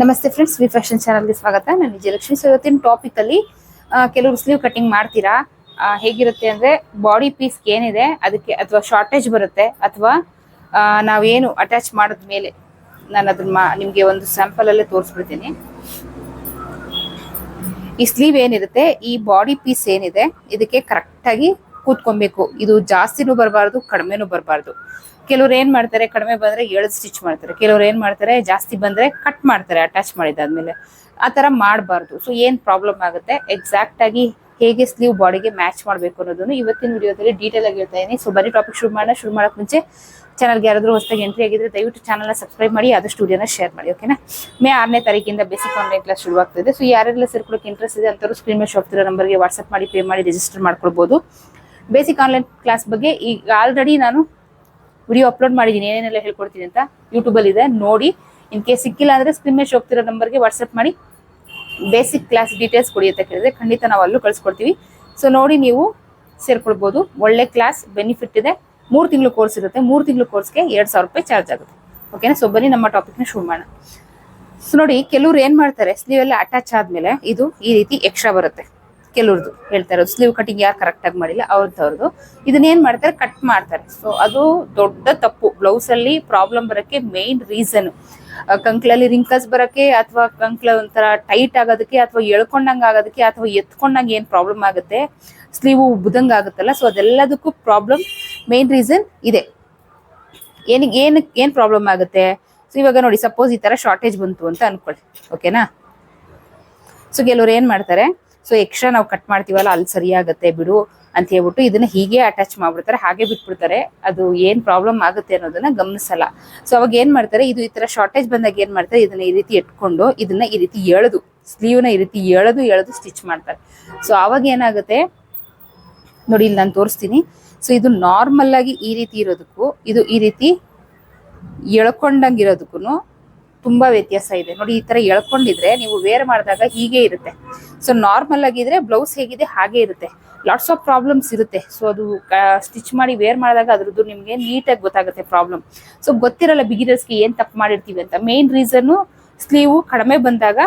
ನಮಸ್ತೆ friends V fashion ಚಾನಲ್ಗೆ ಸ್ವಾಗತ. ನಾನು ವಿಜಯಲಕ್ಷ್ಮಿ. ಸೊ ಇವತ್ತಿನ ಟಾಪಿಕ್ ಅಲ್ಲಿ ಆ, ಕೆಲವರು ಸ್ಲೀವ್ ಕಟಿಂಗ್ ಮಾಡ್ತೀರಾ? ಹೇಗಿರುತ್ತೆ ಅಂದ್ರೆ ಬಾಡಿ ಪೀಸ್ ಏನಿದೆ ಅದಕ್ಕೆ ಅಥವಾ ಶಾರ್ಟೇಜ್ ಬರುತ್ತೆ ಅಥವಾ ನಾವೇನು ಅಟ್ಯಾಚ್ ಮಾಡಿದ್ಮೇಲೆ ನಾನು ಅದನ್ನ ನಿಮಗೆ ಒಂದು ಸ್ಯಾಂಪಲಲ್ಲೇ ತೋರಿಸ್ಬಿಡ್ತೀನಿ. ಈ ಸ್ಲೀವ್ ಏನಿರುತ್ತೆ ಈ ಬಾಡಿ ಪೀಸ್ ಏನಿದೆ ಇದಕ್ಕೆ ಕರೆಕ್ಟ್ ಆಗಿ ಕೂತ್ಕೊಬೇಕು. ಇದು ಜಾಸ್ತಿನೂ ಬರಬಾರ್ದು, ಕಡಿಮೆನೂ ಬರಬಾರ್ದು. ಕೆಲವ್ರು ಏನ್ ಮಾಡ್ತಾರೆ, ಕಡಿಮೆ ಬಂದ್ರೆ ಎಳ್ದು ಸ್ಟಿಚ್ ಮಾಡ್ತಾರೆ. ಕೆಲವ್ರು ಏನ್ ಮಾಡ್ತಾರೆ, ಜಾಸ್ತಿ ಬಂದ್ರೆ ಕಟ್ ಮಾಡ್ತಾರೆ ಅಟ್ಯಾಚ್ ಮಾಡಿದಾದ್ಮೇಲೆ ಆ ತರ ಮಾಡಬಾರ್ದು. ಸೊ ಏನ್ ಪ್ರಾಬ್ಲಮ್ ಆಗುತ್ತೆ? ಎಕ್ಸಾಕ್ಟ್ ಆಗಿ ಹೇಗೆ ಸ್ಲೀವ್ ಬಾಡಿಗೆ ಮ್ಯಾಚ್ ಮಾಡಬೇಕು ಅನ್ನೋದನ್ನು ಇವತ್ತಿನ ವಿಡಿಯೋದಲ್ಲಿ ಡೀಟೇಲ್ ಆಗಿ ಹೇಳ್ತಾ ಇದೀನಿ ಸೊ ಬರೀ ಟಾಪಿಕ್ ಶುರು ಮಾಡೋಣ. ಶುರು ಮಾಡಕ್ ಮುಂಚೆ ಚಾನಲ್ಗೆ ಯಾರಾದರೂ ಹೊಸದಾಗಿ ಎಂಟ್ರಿ ಆಗಿದ್ರೆ ದಯವಿಟ್ಟು ಚಾನಲ್ನ ಸಬ್ಸ್ಕ್ರೈಬ್ ಮಾಡಿ, ಆದಷ್ಟು ವಿಡಿಯೋನ ಶೇರ್ ಮಾಡಿ ಓಕೆನಾ ಮೇ ಆರನೇ ತಾರೀಕಿಂದ ಬೇಸಿಕ್ ಆನ್ಲೈನ್ ಕ್ಲಾಸ್ ಶುರುವಾಗ್ತಿದೆ ಸೊ ಯಾರೆಲ್ಲ ಸೇರ್ಕೊಳ್ಳೋಕೆ ಇಂಟ್ರೆಸ್ಟ್ ಇದೆ ಅಂತವರು ಸ್ಕ್ರೀನ್ ಮೇಲೆ ಶಾಪ್ತಿರೋ ನಂಬರ್ಗೆ ವಾಟ್ಸಪ್ ಮಾಡಿ ಪೇ ಮಾಡಿ ರಿಜಿಸ್ಟರ್ ಮಾಡ್ಕೊಳ್ಬೋದು. ಬೇಸಿಕ್ ಆನ್ಲೈನ್ ಕ್ಲಾಸ್ ಬಗ್ಗೆ ಈಗ ಆಲ್ರೆಡಿ ನಾನು ವಿಡಿಯೋ ಅಪ್ಲೋಡ್ ಮಾಡಿದ್ದೀನಿ. ಏನೇನೆಲ್ಲ ಹೇಳ್ಕೊಡ್ತೀನಿ ಅಂತ ಯೂಟ್ಯೂಬಲ್ಲಿ ಇದೆ ನೋಡಿ ಇನ್ ಕೇಸ್ ಸಿಕ್ಕಿಲ್ಲ ಅಂದ್ರೆ ಸ್ಕ್ರೀನ್ ಮೇಲೆ ಹೋಗ್ತಿರೋ ನಂಬರ್ಗೆ ವಾಟ್ಸ್ಆಪ್ ಮಾಡಿ. ಬೇಸಿಕ್ ಕ್ಲಾಸ್ ಡೀಟೇಲ್ಸ್ ಕೊಡಿ ಅಂತ ಕೇಳಿದ್ರೆ ಖಂಡಿತ ನಾವು ಅಲ್ಲೂ ಕಳಿಸ್ಕೊಡ್ತೀವಿ. ಸೊ ನೋಡಿ ನೀವು ಸೇರ್ಕೊಳ್ಬೋದು. ಒಳ್ಳೆ ಕ್ಲಾಸ್ ಬೆನಿಫಿಟ್ ಇದೆ. ಮೂರು ತಿಂಗಳು ಕೋರ್ಸ್ ಇರುತ್ತೆ. ಮೂರು ತಿಂಗಳು ಕೋರ್ಸ್ಗೆ ಎರಡು ಸಾವಿರ ರೂಪಾಯಿ ಚಾರ್ಜ್ ಆಗುತ್ತೆ. ಓಕೆನಾ ಸೊ ಬನ್ನಿ ನಮ್ಮ ಟಾಪಿಕ್ನ ಶುರು ಮಾಡೋಣ. ಸೊ ನೋಡಿ, ಕೆಲವ್ರು ಏನು ಮಾಡ್ತಾರೆ? ಸ್ಲೀವ್ ಅಟ್ಯಾಚ್ ಆದ್ಮೇಲೆ ಇದು ಈ ರೀತಿ ಎಕ್ಸ್ಟ್ರಾ ಬರುತ್ತೆ. ಕೆಲವ್ರದ್ದು ಹೇಳ್ತಾರೆ ಸ್ಲೀವ್ ಕಟಿಂಗ್ ಯಾರು ಕರೆಕ್ಟ್ ಆಗಿ ಮಾಡಿಲ್ಲ ಅವ್ರದ್ದು ಇದನ್ನ ಏನ್ ಮಾಡ್ತಾರೆ? ಕಟ್ ಮಾಡ್ತಾರೆ. ಸೊ ಅದು ದೊಡ್ಡ ತಪ್ಪು. ಬ್ಲೌಸ್ ಅಲ್ಲಿ ಪ್ರಾಬ್ಲಮ್ ಬರೋಕ್ಕೆ ಮೇನ್ ರೀಸನ್ ಕಂಕ್ಲಲ್ಲಿ ರಿಂಕಲ್ಸ್ ಬರೋಕ್ಕೆ ಅಥವಾ ಕಂಕ್ಲ ಒಂಥರ ಟೈಟ್ ಆಗೋದಕ್ಕೆ ಅಥವಾ ಎಳ್ಕೊಂಡಂಗೆ ಆಗೋದಕ್ಕೆ ಅಥವಾ ಎತ್ಕೊಂಡಂಗೆ ಏನ್ ಪ್ರಾಬ್ಲಮ್ ಆಗುತ್ತೆ? ಸ್ಲೀವ್ ಉಬ್ಬದಂಗ್ ಆಗುತ್ತಲ್ಲ. ಸೊ ಅದೆಲ್ಲದಕ್ಕೂ ಪ್ರಾಬ್ಲಮ್ ಮೇನ್ ರೀಸನ್ ಇದೆ. ಏನಿಗೆ ಏನಕ್ಕೆ ಏನ್ ಪ್ರಾಬ್ಲಮ್ ಆಗುತ್ತೆ? ಸೊ ಇವಾಗ ನೋಡಿ ಸಪೋಸ್ ಈ ತರ ಶಾರ್ಟೇಜ್ ಬಂತು ಅಂತ ಅನ್ಕೊಳ್ಳಿ. ಓಕೆನಾ ಸೊ ಕೆಲವ್ರು ಏನ್ ಮಾಡ್ತಾರೆ? ಸೊ ಎಕ್ಸ್ಟ್ರಾ ನಾವು ಕಟ್ ಮಾಡ್ತೀವಲ್ಲ, ಅಲ್ಲಿ ಸರಿಯಾಗತ್ತೆ ಬಿಡು ಅಂತ ಹೇಳ್ಬಿಟ್ಟು ಇದನ್ನ ಹೀಗೆ ಅಟ್ಯಾಚ್ ಮಾಡ್ಬಿಡ್ತಾರೆ, ಹಾಗೆ ಬಿಟ್ಬಿಡ್ತಾರೆ. ಅದು ಏನ್ ಪ್ರಾಬ್ಲಮ್ ಆಗುತ್ತೆ ಅನ್ನೋದನ್ನ ಗಮನಿಸಲ್ಲ. ಸೊ ಅವಾಗ ಏನ್ ಮಾಡ್ತಾರೆ, ಇದು ಈ ತರ ಶಾರ್ಟೇಜ್ ಬಂದಾಗ ಏನ್ ಮಾಡ್ತಾರೆ, ಇದನ್ನ ಈ ರೀತಿ ಇಟ್ಕೊಂಡು ಇದನ್ನ ಈ ರೀತಿ ಎಳೆದು ಸ್ಲೀವ್ನ ಈ ರೀತಿ ಎಳೆದು ಎಳೆದು ಸ್ಟಿಚ್ ಮಾಡ್ತಾರೆ. ಸೊ ಅವಾಗ ಏನಾಗುತ್ತೆ, ನೋಡಿ ಇಲ್ಲಿ ನಾನು ತೋರಿಸ್ತೀನಿ. ಸೊ ಇದು ನಾರ್ಮಲ್ ಆಗಿ ಈ ರೀತಿ ಇರೋದಕ್ಕೂ, ಇದು ಈ ರೀತಿ ಎಳ್ಕೊಂಡಂಗಿರೋದಕ್ಕೂ ತುಂಬಾ ವ್ಯತ್ಯಾಸ ಇದೆ. ನೋಡಿ ಈ ತರ ಎಳ್ಕೊಂಡಿದ್ರೆ ನೀವು ವೇರ್ ಮಾಡಿದಾಗ ಹೀಗೆ ಇರುತ್ತೆ. ಸೊ ನಾರ್ಮಲ್ ಆಗಿದ್ರೆ ಬ್ಲೌಸ್ ಹೇಗಿದೆ, ಹಾಗೆ ಇರುತ್ತೆ. ಲಾಟ್ಸ್ ಆಫ್ ಪ್ರಾಬ್ಲಮ್ಸ್ ಇರುತ್ತೆ. ಸೊ ಅದು ಸ್ಟಿಚ್ ಮಾಡಿ ವೇರ್ ಮಾಡಿದಾಗ ಅದ್ರದ್ದು ನಿಮಗೆ ನೀಟಾಗಿ ಗೊತ್ತಾಗುತ್ತೆ ಪ್ರಾಬ್ಲಮ್ ಸೊ ಗೊತ್ತಿರಲ್ಲ ಬಿಗಿನರ್ಸ್ಗೆ ಏನ್ ತಪ್ಪು ಮಾಡಿರ್ತೀವಿ ಅಂತ. ಮೇನ್ ರೀಸನ್ನು ಸ್ಲೀವ್ ಕಡಿಮೆ ಬಂದಾಗ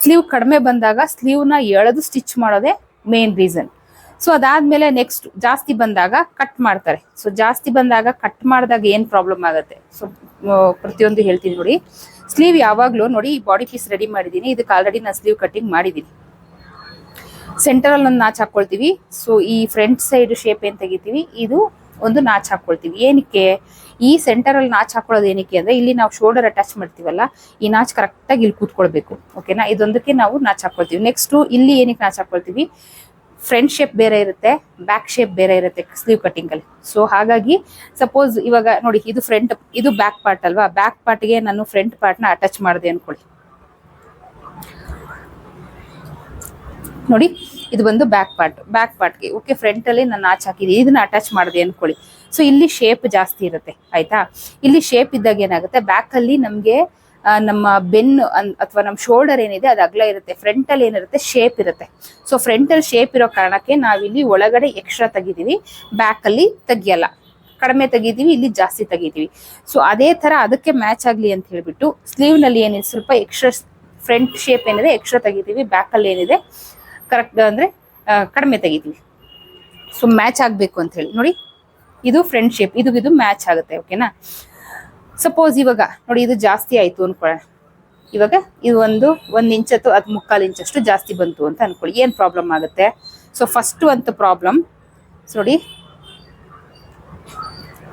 ಸ್ಲೀವ್ ಕಡಿಮೆ ಬಂದಾಗ ಸ್ಲೀವ್ನ ಎಳೆದು ಸ್ಟಿಚ್ ಮಾಡೋದೇ ಮೇನ್ ರೀಸನ್ ಸೊ ಅದಾದ್ಮೇಲೆ ನೆಕ್ಸ್ಟ್ ಜಾಸ್ತಿ ಬಂದಾಗ ಕಟ್ ಮಾಡ್ತಾರೆ. ಸೊ ಜಾಸ್ತಿ ಬಂದಾಗ ಕಟ್ ಮಾಡಿದಾಗ ಏನ್ ಪ್ರಾಬ್ಲಮ್ ಆಗುತ್ತೆ? ಸೊ ಪ್ರತಿಯೊಂದು ಹೇಳ್ತೀನಿ ನೋಡಿ. ಸ್ಲೀವ್ ಯಾವಾಗ್ಲೂ ನೋಡಿ ಬಾಡಿ ಪೀಸ್ ರೆಡಿ ಮಾಡಿದೀನಿ ಇದಕ್ಕೆ ಆಲ್ರೆಡಿ ನಾನು ಸ್ಲೀವ್ ಕಟ್ಟಿಂಗ್ ಮಾಡಿದೀನಿ ಸೆಂಟರ್ ಅಲ್ಲಿ ಒಂದು ನಾಚ್ ಹಾಕ್ಕೊಳ್ತೀವಿ ಸೊ ಈ ಫ್ರಂಟ್ ಸೈಡ್ ಶೇಪ್ ಏನು ತೆಗಿತೀವಿ? ಇದು ಒಂದು ನಾಚ್ ಹಾಕ್ಕೊಳ್ತೀವಿ ಏನಕ್ಕೆ? ಈ ಸೆಂಟರಲ್ಲಿ ನಾಚ್ ಹಾಕೊಳ್ಳೋದು ಏನಕ್ಕೆ ಅಂದ್ರೆ, ಇಲ್ಲಿ ನಾವು ಶೋಲ್ಡರ್ ಅಟ್ಯಾಚ್ ಮಾಡ್ತೀವಲ್ಲ, ಈ ನಾಚ್ ಕರೆಕ್ಟಾಗಿ ಇಲ್ಲಿ ಕೂತ್ಕೊಳ್ಬೇಕು. ಓಕೆನಾ ಇದೊಂದಕ್ಕೆ ನಾವು ನಾಚ್ ಹಾಕ್ಕೊಳ್ತೀವಿ ನೆಕ್ಸ್ಟ್ ಇಲ್ಲಿ ಏನಕ್ಕೆ ನಾಚ್ ಹಾಕ್ಕೊಳ್ತೀವಿ ಫ್ರಂಟ್ ಶೇಪ್ ಬೇರೆ ಇರುತ್ತೆ ಬ್ಯಾಕ್ ಶೇಪ್ ಬೇರೆ ಇರುತ್ತೆ ಸ್ಲೀವ್ ಕಟಿಂಗ್ ಅಲ್ಲಿ. ಸೊ ಹಾಗಾಗಿ ಸಪೋಸ್ ಇವಾಗ ನೋಡಿ, ಇದು ಫ್ರಂಟ್ ಇದು ಬ್ಯಾಕ್ ಪಾರ್ಟ್ ಅಲ್ವಾ? ಬ್ಯಾಕ್ ಪಾರ್ಟ್ಗೆ ನಾನು ಫ್ರಂಟ್ ಪಾರ್ಟ್ನ ಅಟ್ಯಾಚ್ ಮಾಡಿದೆ ಅನ್ಕೊಳ್ಳಿ. ನೋಡಿ, ಇದು ಬಂದು ಬ್ಯಾಕ್ ಪಾರ್ಟ್ ಬ್ಯಾಕ್ ಪಾರ್ಟ್ಗೆ ಓಕೆ ಫ್ರಂಟ್ ಅಲ್ಲಿ ನಾನು ಆಚ್ ಹಾಕಿದ್ದೀನಿ ಇದನ್ನ ಅಟ್ಯಾಚ್ ಮಾಡಿದೆ ಅಂದ್ಕೊಳ್ಳಿ ಸೊ ಇಲ್ಲಿ ಶೇಪ್ ಜಾಸ್ತಿ ಇರುತ್ತೆ, ಆಯ್ತಾ? ಇಲ್ಲಿ ಶೇಪ್ ಇದ್ದಾಗ ಏನಾಗುತ್ತೆ? ಬ್ಯಾಕ್ ಅಲ್ಲಿ ನಮ್ಗೆ ನಮ್ಮ ಬೆನ್ನು ಅಥವಾ ನಮ್ಮ ಶೋಲ್ಡರ್ ಏನಿದೆ, ಅದು ಅಗಲ ಇರುತ್ತೆ. ಫ್ರಂಟ್ ಅಲ್ಲಿ ಏನಿರುತ್ತೆ? ಶೇಪ್ ಇರುತ್ತೆ. ಸೊ ಫ್ರಂಟ್ ಅಲ್ಲಿ ಶೇಪ್ ಇರೋ ಕಾರಣಕ್ಕೆ ನಾವಿಲ್ಲಿ ಒಳಗಡೆ ಎಕ್ಸ್ಟ್ರಾ ತೆಗಿದೀವಿ ಬ್ಯಾಕ್ ಅಲ್ಲಿ ತೆಗಿಯಲ್ಲ. ಕಡಿಮೆ ತೆಗಿತೀವಿ, ಇಲ್ಲಿ ಜಾಸ್ತಿ ತೆಗಿತೀವಿ. ಸೊ ಅದೇ ತರ ಅದಕ್ಕೆ ಮ್ಯಾಚ್ ಆಗಲಿ ಅಂತ ಹೇಳಿಬಿಟ್ಟು ಸ್ಲೀವ್ನಲ್ಲಿ ಏನಿದೆ? ಸ್ವಲ್ಪ ಎಕ್ಸ್ಟ್ರಾ ಫ್ರಂಟ್ ಶೇಪ್ ಏನಿದೆ ಎಕ್ಸ್ಟ್ರಾ ತೆಗಿತೀವಿ. ಬ್ಯಾಕ್ ಅಲ್ಲಿ ಏನಿದೆ? ಕರೆಕ್ಟ್ ಅಂದ್ರೆ ಕಡಿಮೆ ತೆಗಿತೀವಿ. ಸೊ ಮ್ಯಾಚ್ ಆಗಬೇಕು ಅಂತ ಹೇಳಿ. ನೋಡಿ, ಇದು ಫ್ರೆಂಡ್ಶಿಪ್ ಶೇಪ್ ಇದು ಇದು ಮ್ಯಾಚ್ ಆಗುತ್ತೆ ಓಕೆನಾ ಸಪೋಸ್ ಇವಾಗ, ನೋಡಿ, ಇದು ಜಾಸ್ತಿ ಆಯ್ತು ಅನ್ಕೊಳ್ಳೋಣ ಇವಾಗ ಇದು ಒಂದು ಒಂದ್ ಇಂಚ್ ಅಥವಾ ಅದು ಮುಕ್ಕಾಲು ಇಂಚಷ್ಟು ಜಾಸ್ತಿ ಬಂತು ಅಂತ ಅನ್ಕೊಳ್ಳಿ ಏನ್ ಪ್ರಾಬ್ಲಮ್ ಆಗುತ್ತೆ? ಸೊ ಫಸ್ಟ್ ಅಂತ ಪ್ರಾಬ್ಲಮ್ ನೋಡಿ,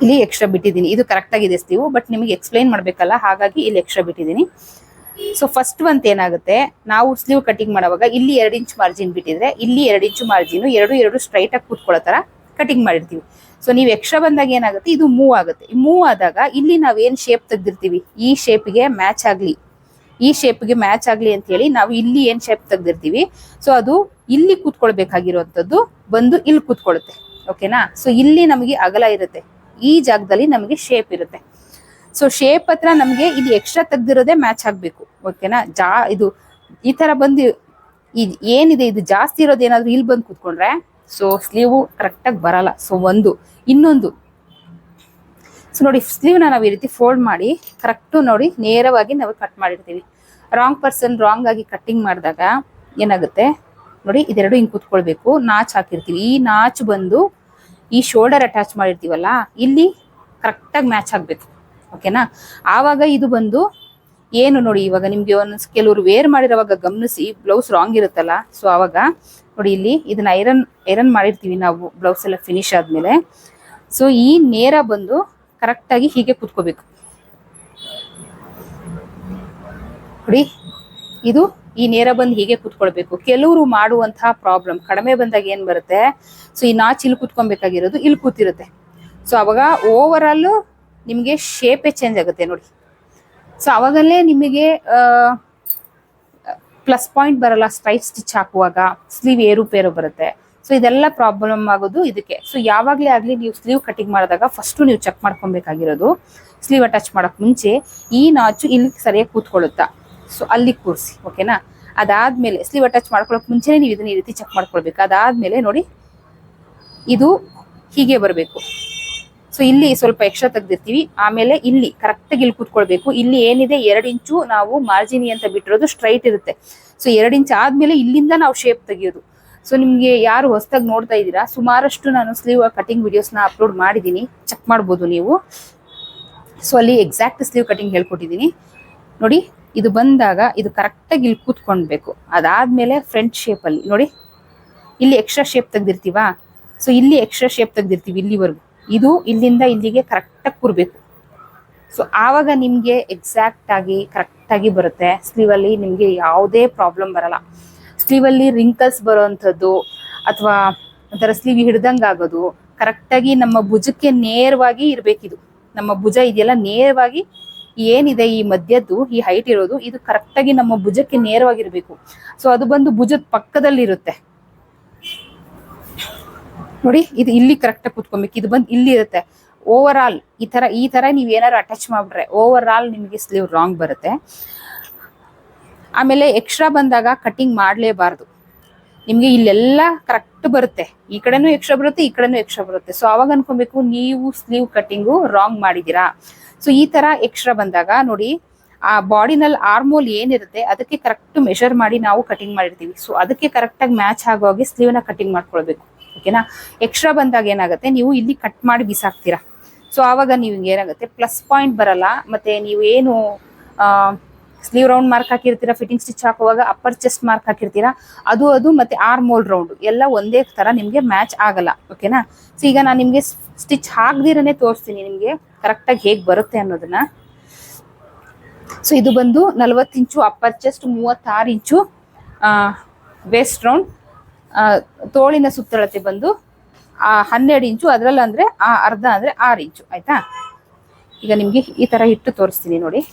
ಇಲ್ಲಿ ಎಕ್ಸ್ಟ್ರಾ ಬಿಟ್ಟಿದ್ದೀನಿ. ಇದು ಕರೆಕ್ಟ್ ಆಗಿದೆ ಸ್ಲೀವ್ ಬಟ್ ನಿಮಗೆ ಎಕ್ಸ್ಪ್ಲೈನ್ ಮಾಡಬೇಕಲ್ಲ, ಹಾಗಾಗಿ ಇಲ್ಲಿ ಎಕ್ಸ್ಟ್ರಾ ಬಿಟ್ಟಿದ್ದೀನಿ. ಸೊ ಫಸ್ಟ್ ಮಂತ್ ಏನಾಗುತ್ತೆ? ನಾವು ಸ್ಲೀವ್ ಕಟಿಂಗ್ ಮಾಡುವಾಗ ಇಲ್ಲಿ ಎರಡು ಇಂಚ್ ಮಾರ್ಜಿನ್ ಬಿಟ್ಟಿದ್ರೆ, ಇಲ್ಲಿ ಎರಡು ಇಂಚು ಮಾರ್ಜಿನ್ ಎರಡು ಎರಡು ಸ್ಟ್ರೈಟ್ ಆಗಿ ಕೂತ್ಕೊಳ್ಳೋ ತರ ಕಟಿಂಗ್ ಮಾಡಿರ್ತೀವಿ. ಸೊ ನೀವು ಎಕ್ಸ್ಟ್ರಾ ಬಂದಾಗ ಏನಾಗುತ್ತೆ? ಇದು ಮೂವ್ ಆಗುತ್ತೆ. ಮೂವ್ ಆದಾಗ ಇಲ್ಲಿ ನಾವ್ ಏನ್ ಶೇಪ್ ತೆಗ್ದಿರ್ತೀವಿ? ಈ ಶೇಪ್ಗೆ ಮ್ಯಾಚ್ ಆಗ್ಲಿ. ಈ ಶೇಪ್ಗೆ ಮ್ಯಾಚ್ ಆಗ್ಲಿ ಅಂತ ಹೇಳಿ ನಾವು ಇಲ್ಲಿ ಏನ್ ಶೇಪ್ ತೆಗ್ದಿರ್ತೀವಿ? ಸೊ ಅದು ಇಲ್ಲಿ ಕೂತ್ಕೊಳ್ಬೇಕಾಗಿರುವಂತದ್ದು ಬಂದು ಇಲ್ಲಿ ಕೂತ್ಕೊಳ್ಳುತ್ತೆ. ಓಕೆನಾ ಸೊ ಇಲ್ಲಿ ನಮಗೆ ಅಗಲ ಇರುತ್ತೆ. ಈ ಜಾಗದಲ್ಲಿ ನಮಗೆ ಶೇಪ್ ಇರುತ್ತೆ. ಸೊ ಶೇಪ್ ಹತ್ರ ನಮಗೆ ಇದು ಎಕ್ಸ್ಟ್ರಾ ತೆಗ್ದಿರೋದೇ ಮ್ಯಾಚ್ ಆಗಬೇಕು. ಓಕೆನಾ ಜಾ, ಇದು, ಈ ತರ ಬಂದು ಇದು ಏನಿದೆ, ಇದು ಜಾಸ್ತಿ ಇರೋದು ಏನಾದರೂ ಇಲ್ಲಿ ಬಂದು ಕೂತ್ಕೊಂಡ್ರೆ ಸೊ ಸ್ಲೀವು ಕರೆಕ್ಟಾಗಿ ಬರಲ್ಲ. ಸೊ ಒಂದು, ಇನ್ನೊಂದು. ಸೊ ನೋಡಿ ಸ್ಲೀವ್ನ ನಾವು ಈ ರೀತಿ ಫೋಲ್ಡ್ ಮಾಡಿ ಕರೆಕ್ಟು ನೋಡಿ, ನೇರವಾಗಿ ನಾವು ಕಟ್ ಮಾಡಿರ್ತೀವಿ. ರಾಂಗ್ ಪರ್ಸನ್ ರಾಂಗ್ ಆಗಿ ಕಟ್ಟಿಂಗ್ ಮಾಡಿದಾಗ ಏನಾಗುತ್ತೆ? ನೋಡಿ, ಇದೆರಡು ಹಿಂಗೆ ಕೂತ್ಕೊಳ್ಬೇಕು. ನಾಚ್ ಹಾಕಿರ್ತೀವಿ. ಈ ನಾಚ್ ಬಂದು, ಈ ಶೋಲ್ಡರ್ ಅಟ್ಯಾಚ್ ಮಾಡಿರ್ತೀವಲ್ಲ, ಇಲ್ಲಿ ಕರೆಕ್ಟಾಗಿ ಮ್ಯಾಚ್ ಆಗಬೇಕು. ಓಕೆನಾ? ಆವಾಗ ಇದು ಬಂದು ಏನು ನೋಡಿ ಇವಾಗ ನಿಮ್ಗೆ ಒಂದ್ ಕೆಲವರು ವೇರ್ ಮಾಡಿರೋವಾಗ ಗಮನಿಸಿ ಬ್ಲೌಸ್ ರಾಂಗ್ ಇರುತ್ತಲ್ಲ? ಸೊ ಆವಾಗ ನೋಡಿ ಇಲ್ಲಿ ಇದನ್ನ ಐರನ್ ಐರನ್ ಮಾಡಿರ್ತೀವಿ ನಾವು ಬ್ಲೌಸ್ ಎಲ್ಲ ಫಿನಿಶ್ ಆದ್ಮೇಲೆ. ಸೊ ಈ ನೇರ ಬಂದು ಕರೆಕ್ಟಾಗಿ ಹೀಗೆ ಕುತ್ಕೋಬೇಕು. ನೋಡಿ, ಇದು ಈ ನೇರ ಬಂದು ಹೀಗೆ ಕುತ್ಕೊಳ್ಬೇಕು. ಕೆಲವರು ಮಾಡುವಂತಹ ಪ್ರಾಬ್ಲಮ್ ಕಡಿಮೆ ಬಂದಾಗ ಏನ್ ಬರುತ್ತೆ? ಸೊ ಈ ನಾಚ್ ಇಲ್ಲಿ ಕುತ್ಕೊಬೇಕಾಗಿರೋದು ಇಲ್ಲಿ ಕೂತಿರುತ್ತೆ. ಸೊ ಅವಾಗ ಓವರ್ ಆಲ್ ನಿಮಗೆ ಶೇಪೇ ಚೇಂಜ್ ಆಗುತ್ತೆ ನೋಡಿ. ಸೊ ಅವಾಗಲೇ ನಿಮಗೆ ಪ್ಲಸ್ ಪಾಯಿಂಟ್ ಬರಲ್ಲ ಸ್ಟ್ರೈಟ್ ಸ್ಟಿಚ್ ಹಾಕುವಾಗ ಸ್ಲೀವ್ ಏರುಪೇರು ಬರುತ್ತೆ. ಸೊ ಇದೆಲ್ಲ ಪ್ರಾಬ್ಲಮ್ ಆಗೋದು ಇದಕ್ಕೆ. ಸೊ ಯಾವಾಗಲೇ ಆಗಲಿ ನೀವು ಸ್ಲೀವ್ ಕಟಿಂಗ್ ಮಾಡಿದಾಗ ಫಸ್ಟು ನೀವು ಚೆಕ್ ಮಾಡ್ಕೊಬೇಕಾಗಿರೋದು. ಸ್ಲೀವ್ ಅಟ್ಯಾಚ್ ಮಾಡೋಕೆ ಮುಂಚೆ ಈ ನಾಚು ಇಲ್ಲಿ ಸರಿಯಾಗಿ ಕೂತ್ಕೊಳ್ಳುತ್ತಾ? ಸೊ ಅಲ್ಲಿ ಕೂರಿಸಿ ಓಕೆನಾ ಅದಾದ್ಮೇಲೆ ಸ್ಲೀವ್ ಅಟ್ಯಾಚ್ ಮಾಡ್ಕೊಳಕ್ ಮುಂಚೆನೇ ನೀವು ಇದನ್ನ ಈ ರೀತಿ ಚೆಕ್ ಮಾಡ್ಕೊಳ್ಬೇಕು. ಅದಾದಮೇಲೆ ನೋಡಿ, ಇದು ಹೀಗೆ ಬರಬೇಕು. ಸೊ ಇಲ್ಲಿ ಸ್ವಲ್ಪ ಎಕ್ಸ್ಟ್ರಾ ತೆಗ್ದಿರ್ತೀವಿ. ಆಮೇಲೆ ಇಲ್ಲಿ ಕರೆಕ್ಟಾಗಿ ಇಲ್ಲಿ ಕೂತ್ಕೊಳ್ಬೇಕು. ಇಲ್ಲಿ ಏನಿದೆ? ಎರಡು ಇಂಚು ನಾವು ಮಾರ್ಜಿನಿ ಅಂತ ಬಿಟ್ಟಿರೋದು ಸ್ಟ್ರೈಟ್ ಇರುತ್ತೆ. ಸೊ ಎರಡು ಇಂಚ್ ಆದ್ಮೇಲೆ ಇಲ್ಲಿಂದ ನಾವು ಶೇಪ್ ತೆಗಿಯೋದು. ಸೊ ನಿಮ್ಗೆ ಯಾರು ಹೊಸದಾಗಿ ನೋಡ್ತಾ ಇದ್ದೀರಾ? ಸುಮಾರಷ್ಟು ನಾನು ಸ್ಲೀವ್ ಕಟಿಂಗ್ ವಿಡಿಯೋಸ್ನ ಅಪ್ಲೋಡ್ ಮಾಡಿದ್ದೀನಿ. ಚೆಕ್ ಮಾಡ್ಬೋದು ನೀವು. ಸೊ ಅಲ್ಲಿ ಎಕ್ಸಾಕ್ಟ್ ಸ್ಲೀವ್ ಕಟಿಂಗ್ ಹೇಳ್ಕೊಟ್ಟಿದ್ದೀನಿ. ನೋಡಿ, ಇದು ಬಂದಾಗ ಇದು ಕರೆಕ್ಟಾಗಿ ಇಲ್ಲಿ ಕೂತ್ಕೊಳ್ಬೇಕು. ಅದಾದ್ಮೇಲೆ ಫ್ರಂಟ್ ಶೇಪಲ್ಲಿ ನೋಡಿ, ಇಲ್ಲಿ ಎಕ್ಸ್ಟ್ರಾ ಶೇಪ್ ತೆಗ್ದಿರ್ತೀವಾ? ಸೊ ಇಲ್ಲಿ ಎಕ್ಸ್ಟ್ರಾ ಶೇಪ್ ತೆಗ್ದಿರ್ತೀವಿ ಇಲ್ಲಿವರೆಗೂ. ಇದು ಇಲ್ಲಿಂದ ಇಲ್ಲಿಗೆ ಕರೆಕ್ಟಾಗಿ ಕೂರ್ಬೇಕು. ಸೊ ಆವಾಗ ನಿಮಗೆ ಎಕ್ಸಾಕ್ಟ್ ಆಗಿ ಕರೆಕ್ಟಾಗಿ ಬರುತ್ತೆ. ಸ್ಲೀವಲ್ಲಿ ನಿಮಗೆ ಯಾವುದೇ ಪ್ರಾಬ್ಲಮ್ ಬರಲ್ಲ. ಸ್ಲೀವಲ್ಲಿ ರಿಂಕಲ್ಸ್ ಬರೋವಂಥದ್ದು ಅಥವಾ ಒಂಥರ ಸ್ಲೀವ್ ಹಿಡ್ದಂಗೆ ಆಗೋದು ಕರೆಕ್ಟಾಗಿ ನಮ್ಮ ಭುಜಕ್ಕೆ ನೇರವಾಗಿ ಇರಬೇಕಿದು. ನಮ್ಮ ಭುಜ ಇದೆಯಲ್ಲ, ನೇರವಾಗಿ ಏನಿದೆ ಈ ಮಧ್ಯದ್ದು, ಈ ಹೈಟ್ ಇರೋದು, ಇದು ಕರೆಕ್ಟಾಗಿ ನಮ್ಮ ಭುಜಕ್ಕೆ ನೇರವಾಗಿರ್ಬೇಕು. ಸೊ ಅದು ಬಂದು ಭುಜದ ಪಕ್ಕದಲ್ಲಿ ಇರುತ್ತೆ ನೋಡಿ, ಇದು ಇಲ್ಲಿ ಕರೆಕ್ಟಾಗಿ ಕುತ್ಕೊಬೇಕು. ಇದು ಬಂದು ಇಲ್ಲಿ ಇರುತ್ತೆ. ಓವರ್ ಆಲ್ ಈ ತರ ಈ ತರ ನೀವ್ ಏನಾರು ಅಟ್ಯಾಚ್ ಮಾಡ್ಬಿಟ್ರೆ ಓವರ್ ಆಲ್ ನಿಮಗೆ ಸ್ಲೀವ್ ರಾಂಗ್ ಬರುತ್ತೆ. ಆಮೇಲೆ ಎಕ್ಸ್ಟ್ರಾ ಬಂದಾಗ ಕಟಿಂಗ್ ಮಾಡಲೇಬಾರ್ದು. ನಿಮಗೆ ಇಲ್ಲೆಲ್ಲ ಕರೆಕ್ಟ್ ಬರುತ್ತೆ. ಈ ಕಡೆನೂ ಎಕ್ಸ್ಟ್ರಾ ಬರುತ್ತೆ, ಈ ಕಡೆನೂ ಎಕ್ಸ್ಟ್ರಾ ಬರುತ್ತೆ. ಸೊ ಅವಾಗ ಅನ್ಕೊಬೇಕು, ನೀವು ಸ್ಲೀವ್ ಕಟ್ಟಿಂಗು ರಾಂಗ್ ಮಾಡಿದ್ದೀರಾ ಸೊ ಈ ತರ ಎಕ್ಸ್ಟ್ರಾ ಬಂದಾಗ ನೋಡಿ, ಆ ಬಾಡಿನಲ್ಲಿ ಆರ್ಮೋಲ್ ಏನಿರುತ್ತೆ, ಅದಕ್ಕೆ ಕರೆಕ್ಟ್ ಮೆಷರ್ ಮಾಡಿ ನಾವು ಕಟಿಂಗ್ ಮಾಡಿರ್ತೀವಿ. ಸೊ ಅದಕ್ಕೆ ಕರೆಕ್ಟಾಗಿ ಮ್ಯಾಚ್ ಆಗೋ ಹಾಗೆ ಸ್ಲೀವ್ನ ಕಟಿಂಗ್ ಮಾಡ್ಕೊಳ್ಬೇಕು. ಓಕೆನಾ? ಎಕ್ಸ್ಟ್ರಾ ಬಂದಾಗ ಏನಾಗುತ್ತೆ? ನೀವು ಇಲ್ಲಿ ಕಟ್ ಮಾಡಿ ಬಿಸಾಕ್ತೀರಾ. ಸೊ ಆವಾಗ ನೀವು ಏನಾಗುತ್ತೆ? ಪ್ಲಸ್ ಪಾಯಿಂಟ್ ಬರಲ್ಲ. ಮತ್ತೆ ನೀವು ಏನು ಸ್ಲೀವ್ ರೌಂಡ್ ಮಾರ್ಕ್ ಹಾಕಿರ್ತೀರಾ? ಫಿಟ್ಟಿಂಗ್ ಸ್ಟಿಚ್ ಹಾಕುವಾಗ ಅಪ್ಪರ್ ಚೆಸ್ಟ್ ಮಾರ್ಕ್ ಹಾಕಿರ್ತೀರಾ? ಅದು ಅದು ಮತ್ತೆ ಆರ್ ಮೋಲ್ ರೌಂಡ್ ಎಲ್ಲ ಒಂದೇ ತರ ನಿಮಗೆ ಮ್ಯಾಚ್ ಆಗಲ್ಲ. ಓಕೆನಾ? ಸೊ ಈಗ ನಾನು ನಿಮಗೆ ಸ್ಟಿಚ್ ಹಾಕ್ದಿರನೇ ತೋರಿಸ್ತೀನಿ ನಿಮಗೆ. ಕರೆಕ್ಟಾಗಿ ಹೇಗೆ ಬರುತ್ತೆ ಅನ್ನೋದನ್ನ. ಸೊ ಇದು ಬಂದು ನಲವತ್ತು ಇಂಚು ಅಪ್ಪರ್ ಚೆಸ್ಟ್ ಮೂವತ್ತಾರು ಇಂಚು ವೇಸ್ಟ್ ರೌಂಡ್ ತೋಳಿನ ಸುತ್ತಳತೆ ಬಂದು, ಆ, ಹನ್ನೆರಡು ಇಂಚು ಅದರಲ್ಲಿ ಅಂದ್ರೆ ಆ ಅರ್ಧ ಅಂದ್ರೆ ಆರು ಇಂಚು, ಆಯ್ತಾ? ಈಗ ನಿಮಗೆ ಈ ತರ ಹಿಟ್ಟು ತೋರಿಸ್ತೀನಿ ನೋಡಿ.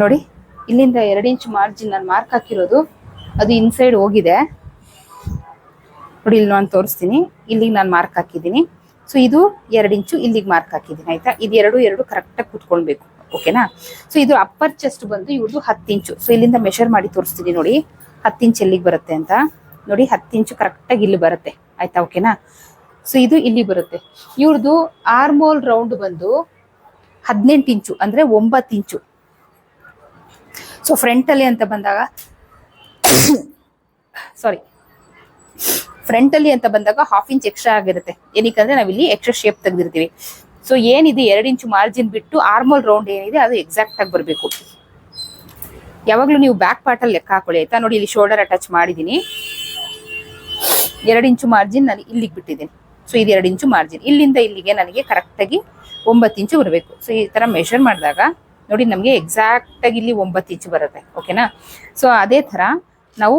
ನೋಡಿ, ಇಲ್ಲಿಂದ ಎರಡು ಇಂಚ್ ಮಾರ್ಜಿನ್ ನಾನು ಮಾರ್ಕ್ ಹಾಕಿರೋದು, ಅದು ಇನ್ಸೈಡ್ ಹೋಗಿದೆ. ನೋಡಿ, ಇಲ್ಲಿ ನಾನು ತೋರಿಸ್ತೀನಿ. ಇಲ್ಲಿಗೆ ನಾನು ಮಾರ್ಕ್ ಹಾಕಿದ್ದೀನಿ. ಸೊ ಇದು ಎರಡು ಇಂಚು ಇಲ್ಲಿಗೆ ಮಾರ್ಕ್ ಹಾಕಿದ್ದೀನಿ, ಆಯ್ತಾ? ಇದು ಎರಡು ಎರಡು ಕರೆಕ್ಟಾಗಿ ಕುತ್ಕೊಳ್ಬೇಕು ಓಕೆನಾ ಸೊ ಇದು ಅಪ್ಪರ್ ಚೆಸ್ಟ್ ಬಂದು ಇವ್ರದ್ದು ಹತ್ತು ಇಂಚು. ಸೊ ಇಲ್ಲಿಂದ ಮೆಷರ್ ಮಾಡಿ ತೋರಿಸ್ತೀನಿ ನೋಡಿ. ಹತ್ತು ಇಂಚ್ ಎಲ್ಲಿಗೆ ಬರುತ್ತೆ ಅಂತ. ನೋಡಿ, ಹತ್ತು ಇಂಚು ಕರೆಕ್ಟಾಗಿ ಇಲ್ಲಿ ಬರುತ್ತೆ, ಆಯ್ತಾ ಓಕೆನಾ ಸೊ ಇದು ಇಲ್ಲಿ ಬರುತ್ತೆ. ಇವ್ರದ್ದು ಆರ್ಮೋಲ್ ರೌಂಡ್ ಬಂದು ಹದಿನೆಂಟು ಇಂಚು, ಅಂದ್ರೆ ಒಂಬತ್ತು ಇಂಚು. ಸೊ ಫ್ರಂಟಲ್ಲಿ ಅಂತ ಬಂದಾಗ ಸಾರಿ ಫ್ರಂಟಲ್ಲಿ ಅಂತ ಬಂದಾಗ ಹಾಫ್ ಇಂಚ್ ಎಕ್ಸ್ಟ್ರಾ ಆಗಿರುತ್ತೆ. ಏನಕ್ಕಂದ್ರೆ ನಾವಿಲ್ಲಿ ಎಕ್ಸ್ಟ್ರಾ ಶೇಪ್ ತೆಗೆದಿರ್ತೀವಿ. ಸೊ ಏನಿದೆ ಎರಡು ಇಂಚು ಮಾರ್ಜಿನ್ ಬಿಟ್ಟು ಆರ್ಮೋಲ್ ರೌಂಡ್ ಏನಿದೆ ಅದು ಎಕ್ಸಾಕ್ಟ್ ಆಗಿ ಬರಬೇಕು. ಯಾವಾಗಲೂ ನೀವು ಬ್ಯಾಕ್ ಪಾರ್ಟಲ್ಲಿ ಲೆಕ್ಕ ಹಾಕೊಳ್ಳಿ, ಆಯ್ತಾ? ನೋಡಿ, ಇಲ್ಲಿ ಶೋಲ್ಡರ್ ಅಟ್ಯಾಚ್ ಮಾಡಿದ್ದೀನಿ. ಎರಡು ಇಂಚು ಮಾರ್ಜಿನ್ ನಾನು ಇಲ್ಲಿಗೆ ಬಿಟ್ಟಿದ್ದೀನಿ. ಸೊ ಇದು ಎರಡು ಇಂಚು ಮಾರ್ಜಿನ್ ಇಲ್ಲಿಂದ ಇಲ್ಲಿಗೆ ನನಗೆ ಕರೆಕ್ಟಾಗಿ ಒಂಬತ್ತು ಇಂಚು ಬರಬೇಕು. ಸೊ ಈ ಥರ ಮೆಷರ್ ಮಾಡಿದಾಗ ನೋಡಿ, ನಮಗೆ ಎಕ್ಸಾಕ್ಟಾಗಿ ಇಲ್ಲಿ ಒಂಬತ್ತು ಇಂಚು ಬರುತ್ತೆ ಓಕೆನಾ ಸೊ ಅದೇ ಥರ ನಾವು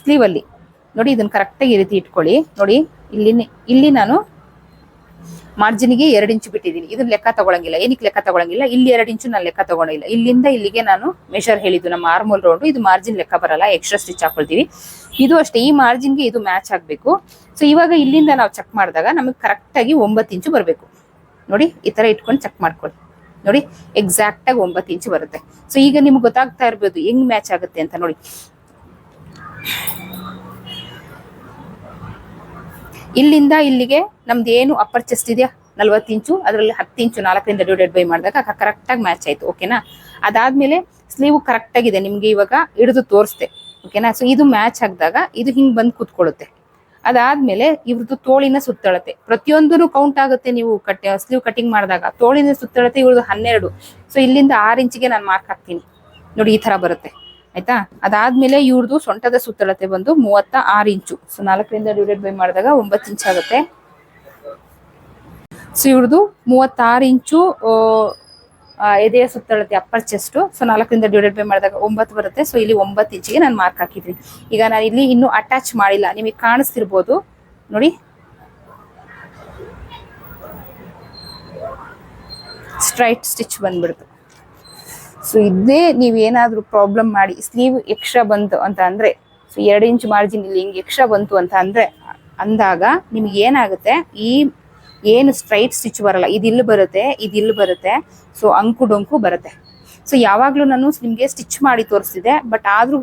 ಸ್ಲೀವಲ್ಲಿ ನೋಡಿ, ಇದನ್ನು ಕರೆಕ್ಟಾಗಿ ಈ ರೀತಿ ಇಟ್ಕೊಳ್ಳಿ. ನೋಡಿ ಇಲ್ಲಿ ಇಲ್ಲಿ ನಾನು ಮಾರ್ಜಿನ್ಗೆ ಎರಡು ಇಂಚು ಬಿಟ್ಟಿದ್ದೀನಿ. ಇದನ್ನು ಲೆಕ್ಕ ತಗೊಳಂಗಿಲ್ಲ, ಏನಕ್ಕೆ ಲೆಕ್ಕ ತಗೊಳಂಗಿಲ್ಲ? ಇಲ್ಲಿ ಎರಡು ಇಂಚು ನಾನು ಲೆಕ್ಕ ತಗೊಂಡಿಲ್ಲ ಇಲ್ಲಿಂದ ಇಲ್ಲಿಗೆ ನಾನು ಮೆಷರ್ ಹೇಳಿದ್ದು ನಮ್ಮ ಆರ್ಮೋಲ್ ರೌಂಡು ಇದು ಮಾರ್ಜಿನ್ ಲೆಕ್ಕ ಬರಲ್ಲ ಎಕ್ಸ್ಟ್ರಾ ಸ್ಟಿಚ್ ಹಾಕೊಳ್ತೀವಿ. ಇದು ಅಷ್ಟೇ, ಈ ಮಾರ್ಜಿನ್ಗೆ ಇದು ಮ್ಯಾಚ್ ಆಗಬೇಕು. ಸೊ ಇವಾಗ ಇಲ್ಲಿಂದ ನಾವು ಚೆಕ್ ಮಾಡಿದಾಗ ನಮಗೆ ಕರೆಕ್ಟಾಗಿ ಒಂಬತ್ತು ಇಂಚು ಬರಬೇಕು. ನೋಡಿ, ಈ ಥರ ಇಟ್ಕೊಂಡು ಚೆಕ್ ಮಾಡ್ಕೊಳ್ಳಿ. ನೋಡಿ ಎಕ್ಸಾಕ್ಟ್ ಆಗಿ ಒಂಬತ್ತು ಇಂಚು ಬರುತ್ತೆ. ಸೊ ಈಗ ನಿಮ್ಗೆ ಗೊತ್ತಾಗ್ತಾ ಇರ್ಬೋದು, ಹೆಂಗ್ ಮ್ಯಾಚ್ ಆಗುತ್ತೆ ಅಂತ ನೋಡಿ. ಇಲ್ಲಿಂದ ಇಲ್ಲಿಗೆ ನಮ್ದು ಏನು ಅಪ್ಪರ್ ಚೆಸ್ಟ್ ಇದೆಯಾ? ನಲ್ವತ್ತು ಇಂಚು ಅದರಲ್ಲಿ ಹತ್ತು ಇಂಚು ನಾಲ್ಕರಿಂದ ಡಿವೈಡೆಡ್ ಬೈ ಮಾಡಿದಾಗ ಕರೆಕ್ಟಾಗಿ ಮ್ಯಾಚ್ ಆಯ್ತು ಓಕೆನಾ ಅದಾದ್ಮೇಲೆ ಸ್ಲೀವ್ ಕರೆಕ್ಟ್ ಆಗಿದೆ, ನಿಮ್ಗೆ ಇವಾಗ ಹಿಡಿದು ತೋರಿಸ್ದೆ ಓಕೆನಾ ಸೊ ಇದು ಮ್ಯಾಚ್ ಆಗಿದಾಗ ಇದು ಹಿಂಗ್ ಬಂದು ಕೂತ್ಕೊಳ್ಳುತ್ತೆ. ಅದಾದ್ಮೇಲೆ ಇವ್ರದ್ದು ತೋಳಿನ ಸುತ್ತಳತೆ. ಪ್ರತಿಯೊಂದೂ ಕೌಂಟ್ ಆಗುತ್ತೆ ನೀವು ಕಟ್ ಸ್ಲೀವ್ ಕಟಿಂಗ್ ಮಾಡಿದಾಗ. ತೋಳಿನ ಸುತ್ತಳತೆ ಇವ್ರದ್ದು ಹನ್ನೆರಡು. ಸೊ ಇಲ್ಲಿಂದ ಆರು ಇಂಚಿಗೆ ನಾನು ಮಾರ್ಕ್ ಹಾಕ್ತೀನಿ. ನೋಡಿ, ಈ ತರ ಬರುತ್ತೆ. ಆಯ್ತಾ? ಅದಾದ್ಮೇಲೆ ಇವ್ರದ್ದು ಸೊಂಟದ ಸುತ್ತಳತೆ ಬಂದು ಮೂವತ್ತ ಆರು ಇಂಚು. ಸೊ ನಾಲ್ಕರಿಂದ ಡಿವೈಡೆಡ್ ಬೈ ಮಾಡಿದಾಗ ಒಂಬತ್ತು ಇಂಚ್ ಆಗುತ್ತೆ. ಸೊ ಇವ್ರದ್ದು ಮೂವತ್ತಾರು ಇಂಚು ಎದೆಯ ಸುತ್ತಳತೆ ಅಪ್ಪರ್ ಚೆಸ್ಟ್ ಸೊ ನಾಲ್ಕರಿಂದ ಡಿವೈಡೆಡ್ ಬೈ ಮಾಡಿದಾಗ ಒಂಬತ್ತು ಬರುತ್ತೆ. ಸೊ ಇಲ್ಲಿ ಒಂಬತ್ತು ಇಂಚಿಗೆ ನಾನು ಮಾರ್ಕ್ ಹಾಕಿದ್ದೀನಿ ಈಗ ನಾನು ಇಲ್ಲಿ ಇನ್ನೂ ಅಟ್ಯಾಚ್ ಮಾಡಿಲ್ಲ. ನಿಮಗೆ ಕಾಣಿಸ್ತಿರ್ಬೋದು. ನೋಡಿ. ಸ್ಟ್ರೈಟ್ ಸ್ಟಿಚ್ ಬಂದ್ಬಿಡ್ತು ಸೊ ಇದೇ ನೀವು ಏನಾದರೂ ಪ್ರಾಬ್ಲಮ್ ಮಾಡಿ ಸ್ಲೀವ್ ಎಕ್ಸ್ಟ್ರಾ ಬಂತು ಅಂತ ಅಂದರೆ ಸೊ ಎರಡು ಇಂಚ್ ಮಾರ್ಜಿನ್ ಇಲ್ಲಿ ಹಿಂಗೆ ಎಕ್ಸ್ಟ್ರಾ ಬಂತು ಅಂತ ಅಂದರೆ, ಅಂದಾಗ ನಿಮ್ಗೆ ಏನಾಗುತ್ತೆ? ಈ ಏನು ಸ್ಟ್ರೈಟ್ ಸ್ಟಿಚ್ ಬರಲ್ಲ. ಇದು ಇಲ್ಲಿ ಬರುತ್ತೆ ಇದು ಇಲ್ಲಿ ಬರುತ್ತೆ. ಸೊ ಅಂಕು ಡೊಂಕು ಬರುತ್ತೆ. ಸೊ ಯಾವಾಗಲೂ ನಾನು ನಿಮಗೆ ಸ್ಟಿಚ್ ಮಾಡಿ ತೋರಿಸ್ತಿದ್ದೆ ಬಟ್ ಆದರೂ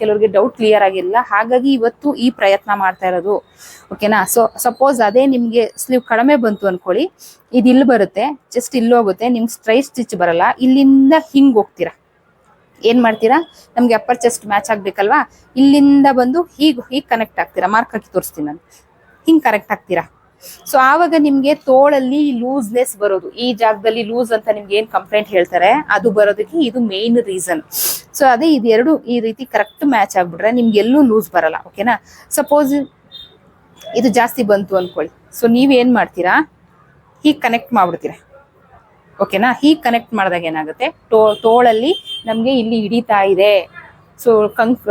ಕೆಲವರಿಗೆ ಡೌಟ್ ಕ್ಲಿಯರ್ ಆಗಿಲ್ಲ. ಹಾಗಾಗಿ ಇವತ್ತು ಈ ಪ್ರಯತ್ನ ಮಾಡ್ತಾ ಇರೋದು. ಓಕೆನಾ ಸೊ ಸಪೋಸ್ ಅದೇ ನಿಮಗೆ ಸ್ಲೀವ್ ಕಡಿಮೆ ಬಂತು ಅನ್ಕೊಳ್ಳಿ. ಇದು ಇಲ್ಲಿ ಬರುತ್ತೆ ಜಸ್ಟ್ ಇಲ್ಲಿ ಹೋಗುತ್ತೆ, ನಿಮ್ಗೆ ಸ್ಟ್ರೈಟ್ ಸ್ಟಿಚ್ ಬರಲ್ಲ. ಇಲ್ಲಿಂದ ಹಿಂಗೆ ಹೋಗ್ತೀರಾ? ಏನು ಮಾಡ್ತೀರಾ? ನಮಗೆ ಅಪ್ಪರ್ ಚೆಸ್ಟ್ ಮ್ಯಾಚ್ ಆಗ್ಬೇಕಲ್ವಾ? ಇಲ್ಲಿಂದ ಬಂದು ಹೀಗೆ ಹೀಗೆ ಕನೆಕ್ಟ್ ಆಗ್ತೀರಾ? ಮಾರ್ಕ್ ಹಾಕಿ ತೋರಿಸ್ತೀನಿ ನಾನು. ಹಿಂಗೆ ಕರೆಕ್ಟ್ ಆಗ್ತೀರಾ? ಸೊ ಆವಾಗ ನಿಮ್ಗೆ ತೋಳಲ್ಲಿ ಲೂಸ್ನೆಸ್ ಬರೋದು. ಈ ಜಾಗದಲ್ಲಿ ಲೂಸ್ ಅಂತ ನಿಮ್ಗೆ ಏನ್ ಕಂಪ್ಲೇಂಟ್ ಹೇಳ್ತಾರೆ, ಅದು ಬರೋದಕ್ಕೆ ಇದು ಮೇನ್ ರೀಸನ್ ಸೊ ಅದೇ ಇದೆರಡು ಈ ರೀತಿ ಕರೆಕ್ಟ್ ಮ್ಯಾಚ್ ಆಗ್ಬಿಟ್ರೆ ನಿಮ್ಗೆ ಎಲ್ಲೂ ಲೂಸ್ ಬರಲ್ಲ ಓಕೆನಾ ಸಪೋಸ್ ಇದು ಜಾಸ್ತಿ ಬಂತು ಅನ್ಕೊಳ್ಳಿ. ಸೊ ನೀವೇನ್ ಮಾಡ್ತೀರಾ? ಹೀಗೆ ಕನೆಕ್ಟ್ ಮಾಡ್ಬಿಡ್ತೀರಾ. ಓಕೆನಾ ಹೀಗೆ ಕನೆಕ್ಟ್ ಮಾಡಿದಾಗ ಏನಾಗುತ್ತೆ? ತೋಳಲ್ಲಿ ನಮಗೆ ಇಲ್ಲಿ ಹಿಡಿತಾ ಇದೆ. ಸೊ ಕಂಕ್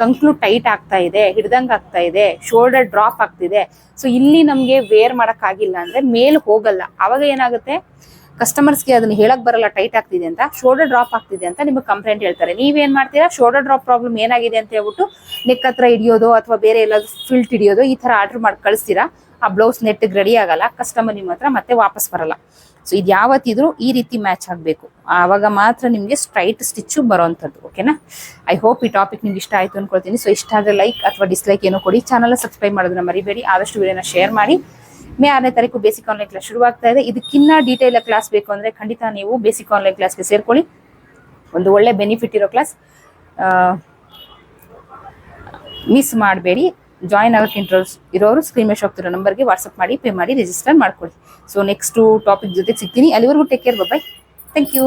ಕಂಕ್ಲು ಟೈಟ್ ಆಗ್ತಾ ಇದೆ, ಹಿಡ್ದಂಗೆ ಆಗ್ತಾ ಇದೆ, ಶೋಲ್ಡರ್ ಡ್ರಾಪ್ ಆಗ್ತಿದೆ. ಸೊ ಇಲ್ಲಿ ನಮಗೆ ವೇರ್ ಆಗಿಲ್ಲ ಅಂದ್ರೆ ಮೇಲ್ ಹೋಗಲ್ಲ. ಅವಾಗ ಏನಾಗುತ್ತೆ? ಕಸ್ಟಮರ್ಸ್ಗೆ ಅದನ್ನ ಹೇಳಕ್ ಬರಲ್ಲ, ಟೈಟ್ ಆಗ್ತಿದೆ ಅಂತ. ಶೋಲ್ಡರ್ ಡ್ರಾಪ್ ಆಗ್ತಿದೆ ಅಂತ ನಿಮಗೆ ಕಂಪ್ಲೇಂಟ್ ಹೇಳ್ತಾರೆ. ನೀವೇನ್ ಮಾಡ್ತೀರಾ? ಶೋಲ್ಡರ್ ಡ್ರಾಪ್ ಪ್ರಾಬ್ಲಮ್ ಏನಾಗಿದೆ ಅಂತ ಹೇಳ್ಬಿಟ್ಟು ನೆಕ್ ಹತ್ರ ಹಿಡಿಯೋದು ಅಥವಾ ಬೇರೆ ಎಲ್ಲಾದ್ರೂ ಫಿಲ್ಟ್ ಹಿಡಿಯೋದು ಈ ತರ ಆರ್ಡರ್ ಮಾಡಿ ಕಳಿಸ್ತೀರಾ ಆ ಬ್ಲೌಸ್ ನೆಟ್ಗೆ ರೆಡಿ ಆಗಲ್ಲ ಕಸ್ಟಮರ್ ನಿಮ್ಮ ಹತ್ರ ಮತ್ತೆ ವಾಪಸ್ ಬರಲ್ಲ. ಸೊ ಇದು ಯಾವತ್ತಿದ್ರು ಈ ರೀತಿ ಮ್ಯಾಚ್ ಆಗಬೇಕು. ಆವಾಗ ಮಾತ್ರ ನಿಮಗೆ ಸ್ಟ್ರೈಟ್ ಸ್ಟಿಚ್ಚು ಬರೋವಂಥದ್ದು ಓಕೆನಾ ಐ ಹೋಪ್ ಈ ಟಾಪಿಕ್ ನಿಮ್ಗೆ ಇಷ್ಟ ಆಯಿತು ಅನ್ಕೊಳ್ತೀನಿ. ಸೊ ಇಷ್ಟ ಆದರೆ ಲೈಕ್ ಅಥವಾ ಡಿಸ್ಲೈಕ್ ಏನೋ ಕೊಡಿ. ಚಾನಲ್ ಸಬ್ಸ್ಕ್ರೈಬ್ ಮಾಡೋದನ್ನ ಮರಿಬೇಡಿ. ಆದಷ್ಟು ವಿಡಿಯೋನ ಶೇರ್ ಮಾಡಿ. ಮೇ ಆರನೇ ತಾರೀಕು ಬೇಸಿಕ್ ಆನ್ಲೈನ್ ಕ್ಲಾಸ್ ಶುರುವಾಗ್ತಾ ಇದೆ. ಇದಕ್ಕಿನ್ನ ಡೀಟೇಲ್ ಕ್ಲಾಸ್ ಬೇಕು ಅಂದರೆ ಖಂಡಿತ ನೀವು ಬೇಸಿಕ್ ಆನ್ಲೈನ್ ಕ್ಲಾಸ್ಗೆ ಸೇರ್ಕೊಳ್ಳಿ. ಒಂದು ಒಳ್ಳೆ ಬೆನಿಫಿಟ್ ಇರೋ ಕ್ಲಾಸ್ ಮಿಸ್ ಮಾಡಬೇಡಿ. ಜಾಯಿನ್ ಆಗೋಕ್ಕೆ ಇಂಟ್ರೆಸ್ಟ್ ಇರೋರು ಸ್ಕ್ರೀನ್ ಮೇಲೆ ಹೋಗ್ತಿರೋ ನಂಬರ್ಗೆ ವಾಟ್ಸಪ್ ಮಾಡಿ ಪೇ ಮಾಡಿ ರಿಜಿಸ್ಟರ್ ಮಾಡ್ಕೊಳ್ಳಿ. ಸೊ ನೆಕ್ಸ್ಟು ಟಾಪಿಕ್ ಜೊತೆ ಸಿಗ್ತೀನಿ. ಅಲ್ಲಿವರೆಗೂ take care bye thank you